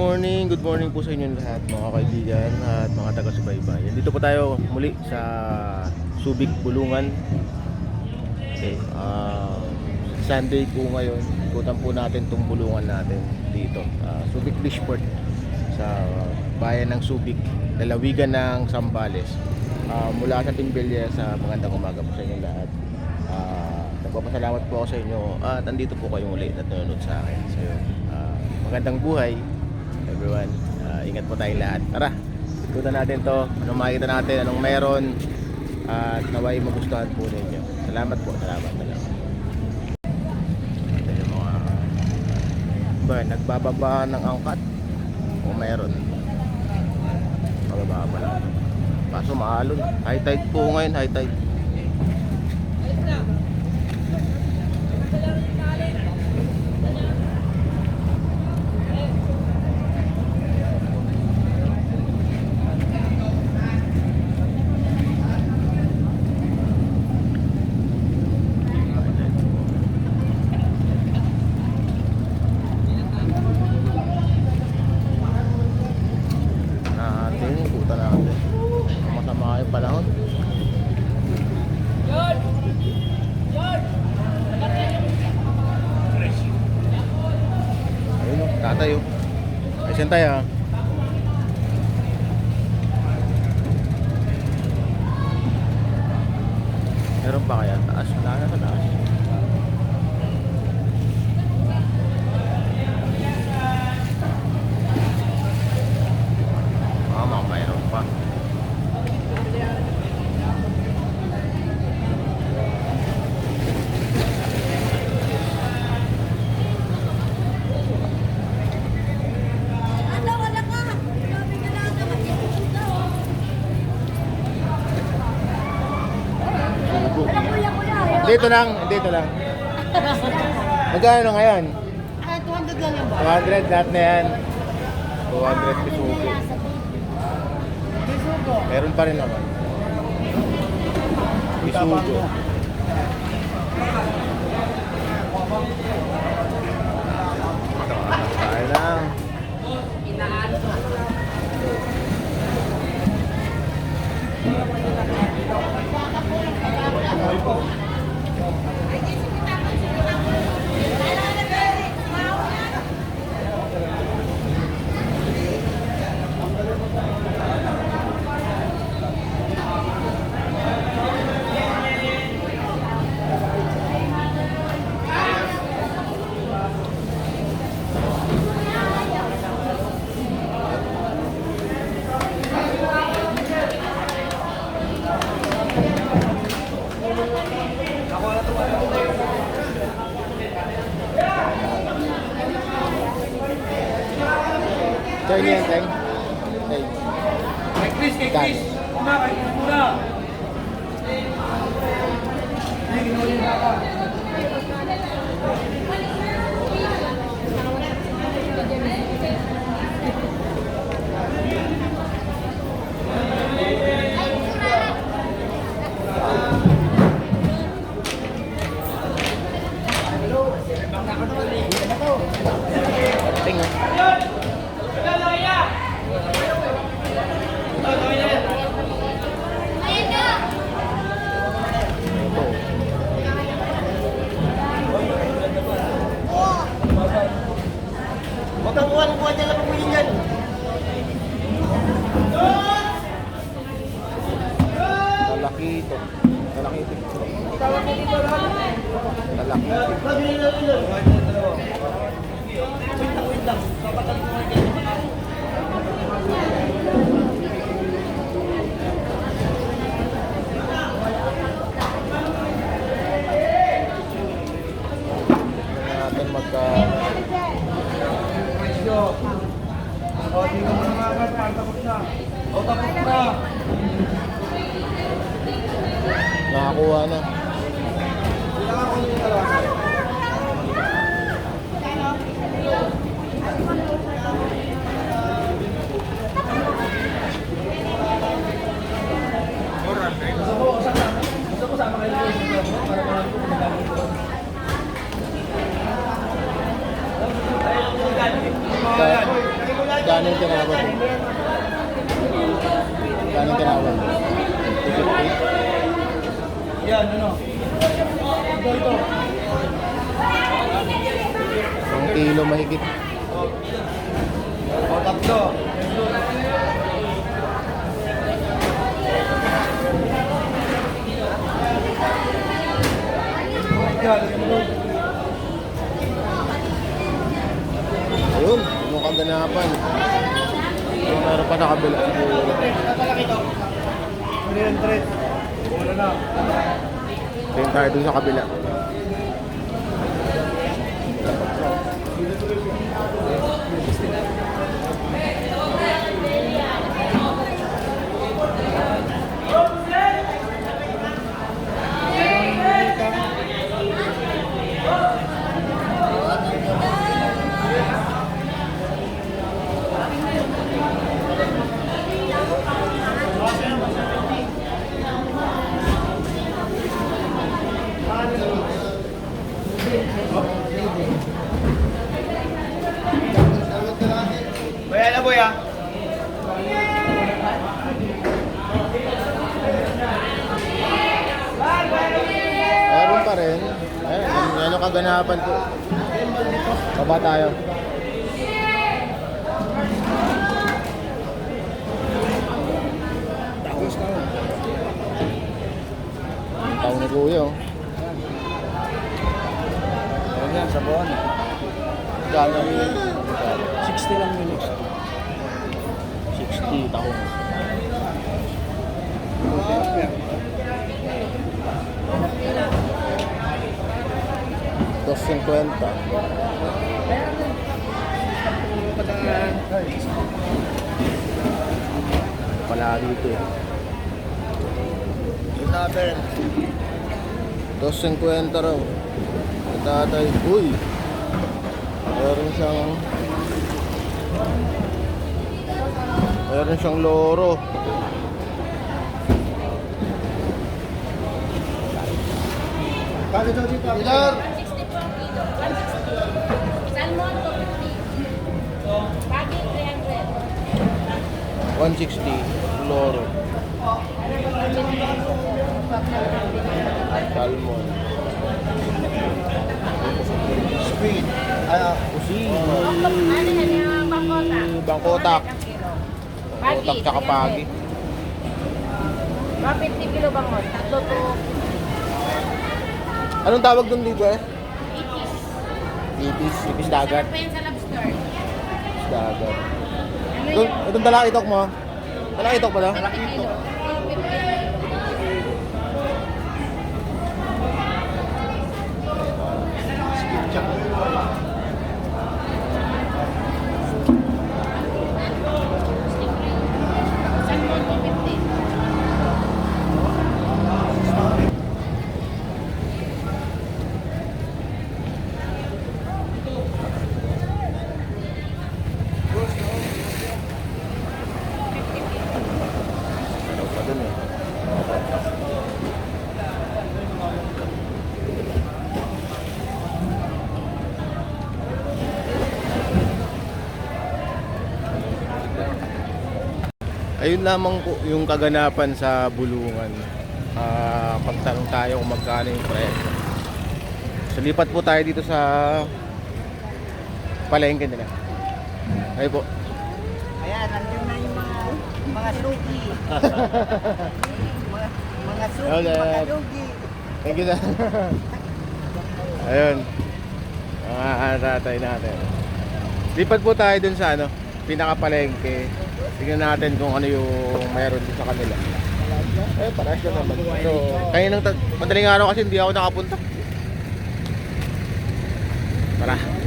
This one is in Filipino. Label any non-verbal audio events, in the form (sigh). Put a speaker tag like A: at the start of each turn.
A: morning, good morning po sa inyo lahat mga kaibigan at mga taga-subaybay. Dito po tayo muli sa Subic, Bulungan. Okay, ah, Sunday po ngayon. Ikutan po natin itong bulungan natin dito. ah, Subic Fishport sa bayan ng Subic, lalawigan ng Sambales. Ah, mula sa Timbelya sa magandang umaga po sa inyo lahat. Ah, nagpapasalamat po ako sa inyo at andito po kayo muli at nanonood sa akin. So. Ah, magandang buhay everyone. Ah, ingat po tayong lahat. Tara, ikutan natin to. Anong makikita natin, anong meron at naway magustuhan po ninyo. Salamat po, salamat, salamat. Ito yung mga ba, nagbababa ng angkat o meron. Mababa pa lang. Kaso maalon. High tide po ngayon, high tide. natin, ikutan natin. Ang masama yung panahon. Ayun o, tatay o. Ay, saan tayo ah? Meron pa kaya? Taas, wala na sa taas. Mama, mayroon pa.
B: Ano, wala ka. Sabi ka lang naman yung puto.
A: Sugo.
B: Wala kuya kuya. ayaw.
A: Dito lang, dito lang. Magkano ngayon?
B: Ah, 200 lang yung ba?
A: 200 lahat na yan. 200 pisugo.
B: Bisugo.
A: Meron pa rin naman. Pisugo. Kaya lang. Sir, yan, Teng. Teng.
C: Kay Chris, kay. Chris. Una, kay Una.
A: Teng. Lalaki ito.
C: Magkano yung tinawa mo?
A: Magkano yung
C: tinawa mo? Yan, ano? Ito, ito.
A: Ang kilo mahigit.
C: O, tatlo. Ano?
A: Ayun, mukhang ganapan. Meron pa nakabila siguro.
C: 300. Wala na.
A: Tingin tayo dun sa kabila.
C: Boy, ano boy ah?
A: Meron pa rin. Ayun, yan yung kaganapan ko. Baba tayo.
C: Tapos na.
A: Kuya. oh.
C: Ayan yan, sa buwan.
A: Gano yun?
C: 60 lang yun.
A: 60 taong. Dos cincuenta. Pala dito eh. Dos cincuenta raw. Tatay. Uy! Meron siyang... Meron siyang loro.
C: Pilar!
B: 160 per kilo. 160. Salmon, 250. Pagi, 300.
A: 160 loro. Salmon.
C: Ah,
A: Pusi.
B: Ano yan, yung bangkota?
A: Bangkotak.
B: 100 ang kilo.
A: Bangkotak tsaka pagi.
B: 150 kilo bangon. Tatlo to
A: Anong tawag doon dito eh?
B: 80.
A: Ipis. Ipis dagat.
B: Sarap sa lobster.
A: Ipis dagat.
B: Ano
A: Itong,
B: yan?
A: itong dalakitok mo. Dalakitok ba to?
B: 50 kilo. 50
A: dun eh. Ayun lamang po yung kaganapan sa bulungan. Ah, pagtanong tayo kung magkano yung presyo. So lipat po tayo dito sa palengke nila. Ay po.
D: Ayan, nandiyan na yung mga suki. (laughs) mga, mga suki,
A: Okay.
D: mga lugi.
A: Thank you, sir. Ayun. Mga tatay natin. Lipat po tayo dun sa ano, pinakapalengke. Tingnan natin kung ano yung mayroon dun sa kanila. Eh, parehas lang naman. So, kaya nang madaling araw kasi hindi ako nakapunta. Tara.